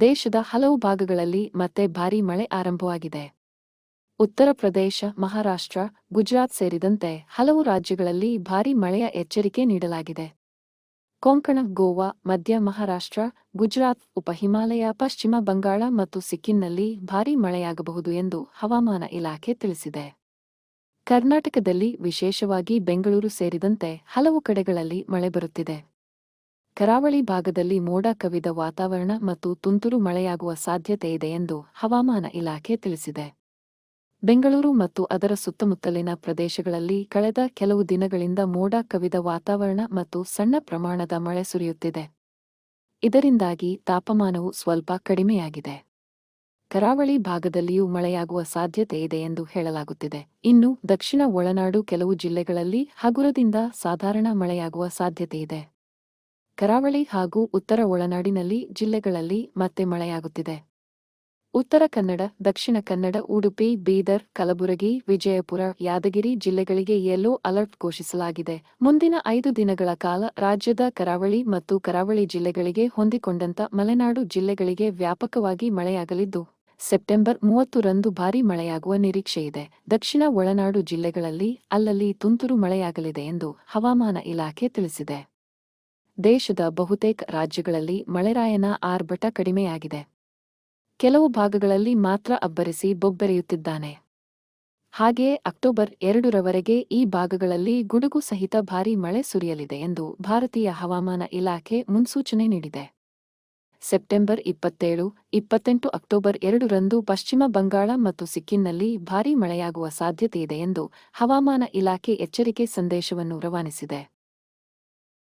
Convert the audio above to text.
ದೇಶದ ಹಲವು ಭಾಗಗಳಲ್ಲಿ ಮತ್ತೆ ಭಾರಿ ಮಳೆ ಆರಂಭವಾಗಿದೆ. ಉತ್ತರ ಪ್ರದೇಶ, ಮಹಾರಾಷ್ಟ್ರ, ಗುಜರಾತ್ ಸೇರಿದಂತೆ ಹಲವು ರಾಜ್ಯಗಳಲ್ಲಿ ಭಾರೀ ಮಳೆಯ ಎಚ್ಚರಿಕೆ ನೀಡಲಾಗಿದೆ. ಕೊಂಕಣ, ಗೋವಾ, ಮಧ್ಯ ಮಹಾರಾಷ್ಟ್ರ, ಗುಜರಾತ್, ಉಪ ಹಿಮಾಲಯ, ಪಶ್ಚಿಮ ಬಂಗಾಳ ಮತ್ತು ಸಿಕ್ಕಿಂನಲ್ಲಿ ಭಾರೀ ಮಳೆಯಾಗಬಹುದು ಎಂದು ಹವಾಮಾನ ಇಲಾಖೆ ತಿಳಿಸಿದೆ. ಕರ್ನಾಟಕದಲ್ಲಿ ವಿಶೇಷವಾಗಿ ಬೆಂಗಳೂರು ಸೇರಿದಂತೆ ಹಲವು ಕಡೆಗಳಲ್ಲಿ ಮಳೆ ಬರುತ್ತಿದೆ. ಕರಾವಳಿ ಭಾಗದಲ್ಲಿ ಮೋಡ ಕವಿದ ವಾತಾವರಣ ಮತ್ತು ತುಂತುರು ಮಳೆಯಾಗುವ ಸಾಧ್ಯತೆ ಇದೆ ಎಂದು ಹವಾಮಾನ ಇಲಾಖೆ ತಿಳಿಸಿದೆ. ಬೆಂಗಳೂರು ಮತ್ತು ಅದರ ಸುತ್ತಮುತ್ತಲಿನ ಪ್ರದೇಶಗಳಲ್ಲಿ ಕಳೆದ ಕೆಲವು ದಿನಗಳಿಂದ ಮೋಡ ಕವಿದ ವಾತಾವರಣ ಮತ್ತು ಸಣ್ಣ ಪ್ರಮಾಣದ ಮಳೆ ಸುರಿಯುತ್ತಿದೆ. ಇದರಿಂದಾಗಿ ತಾಪಮಾನವು ಸ್ವಲ್ಪ ಕಡಿಮೆಯಾಗಿದೆ. ಕರಾವಳಿ ಭಾಗದಲ್ಲಿಯೂ ಮಳೆಯಾಗುವ ಸಾಧ್ಯತೆ ಇದೆ ಎಂದು ಹೇಳಲಾಗುತ್ತಿದೆ. ಇನ್ನು ದಕ್ಷಿಣ ಒಳನಾಡು ಕೆಲವು ಜಿಲ್ಲೆಗಳಲ್ಲಿ ಹಗುರದಿಂದ ಸಾಧಾರಣ ಮಳೆಯಾಗುವ ಸಾಧ್ಯತೆಯಿದೆ ಕರಾವಳಿ ಹಾಗೂ ಉತ್ತರ ಒಳನಾಡಿನಲ್ಲಿ ಜಿಲ್ಲೆಗಳಲ್ಲಿ ಮತ್ತೆ ಮಳೆಯಾಗುತ್ತಿದೆ. ಉತ್ತರ ಕನ್ನಡ, ದಕ್ಷಿಣ ಕನ್ನಡ, ಉಡುಪಿ, ಬೀದರ್, ಕಲಬುರಗಿ, ವಿಜಯಪುರ, ಯಾದಗಿರಿ ಜಿಲ್ಲೆಗಳಿಗೆ ಯೆಲ್ಲೋ ಅಲರ್ಟ್ ಘೋಷಿಸಲಾಗಿದೆ. ಮುಂದಿನ ಐದು ದಿನಗಳ ಕಾಲ ರಾಜ್ಯದ ಕರಾವಳಿ ಮತ್ತು ಕರಾವಳಿ ಜಿಲ್ಲೆಗಳಿಗೆ ಹೊಂದಿಕೊಂಡಂತ ಮಲೆನಾಡು ಜಿಲ್ಲೆಗಳಿಗೆ ವ್ಯಾಪಕವಾಗಿ ಮಳೆಯಾಗಲಿದ್ದು, ಸೆಪ್ಟೆಂಬರ್ ಮೂವತ್ತು ರಂದು ಭಾರೀ ಮಳೆಯಾಗುವ ನಿರೀಕ್ಷೆಯಿದೆ ದಕ್ಷಿಣ ಒಳನಾಡು ಜಿಲ್ಲೆಗಳಲ್ಲಿ ಅಲ್ಲಲ್ಲಿ ತುಂತುರು ಮಳೆಯಾಗಲಿದೆ ಎಂದು ಹವಾಮಾನ ಇಲಾಖೆ ತಿಳಿಸಿದೆ. ದೇಶದ ಬಹುತೇಕ ರಾಜ್ಯಗಳಲ್ಲಿ ಮಳೆರಾಯನ ಆರ್ಭಟ ಕಡಿಮೆಯಾಗಿದೆ. ಕೆಲವು ಭಾಗಗಳಲ್ಲಿ ಮಾತ್ರ ಅಬ್ಬರಿಸಿ ಬೊಬ್ಬೆರೆಯುತ್ತಿದ್ದಾನೆ. ಹಾಗೆಯೇ ಅಕ್ಟೋಬರ್ ಎರಡರವರೆಗೆ ಈ ಭಾಗಗಳಲ್ಲಿ ಗುಡುಗು ಸಹಿತ ಭಾರೀ ಮಳೆ ಸುರಿಯಲಿದೆ ಎಂದು ಭಾರತೀಯ ಹವಾಮಾನ ಇಲಾಖೆ ಮುನ್ಸೂಚನೆ ನೀಡಿದೆ. ಸೆಪ್ಟೆಂಬರ್ ಇಪ್ಪತ್ತೇಳು, ಇಪ್ಪತ್ತೆಂಟು ಅಕ್ಟೋಬರ್ ಎರಡರಂದು ಪಶ್ಚಿಮ ಬಂಗಾಳ ಮತ್ತು ಸಿಕ್ಕಿಂನಲ್ಲಿ ಭಾರೀ ಮಳೆಯಾಗುವ ಸಾಧ್ಯತೆಯಿದೆ ಎಂದು ಹವಾಮಾನ ಇಲಾಖೆ ಎಚ್ಚರಿಕೆ ಸಂದೇಶವನ್ನು ರವಾನಿಸಿದೆ.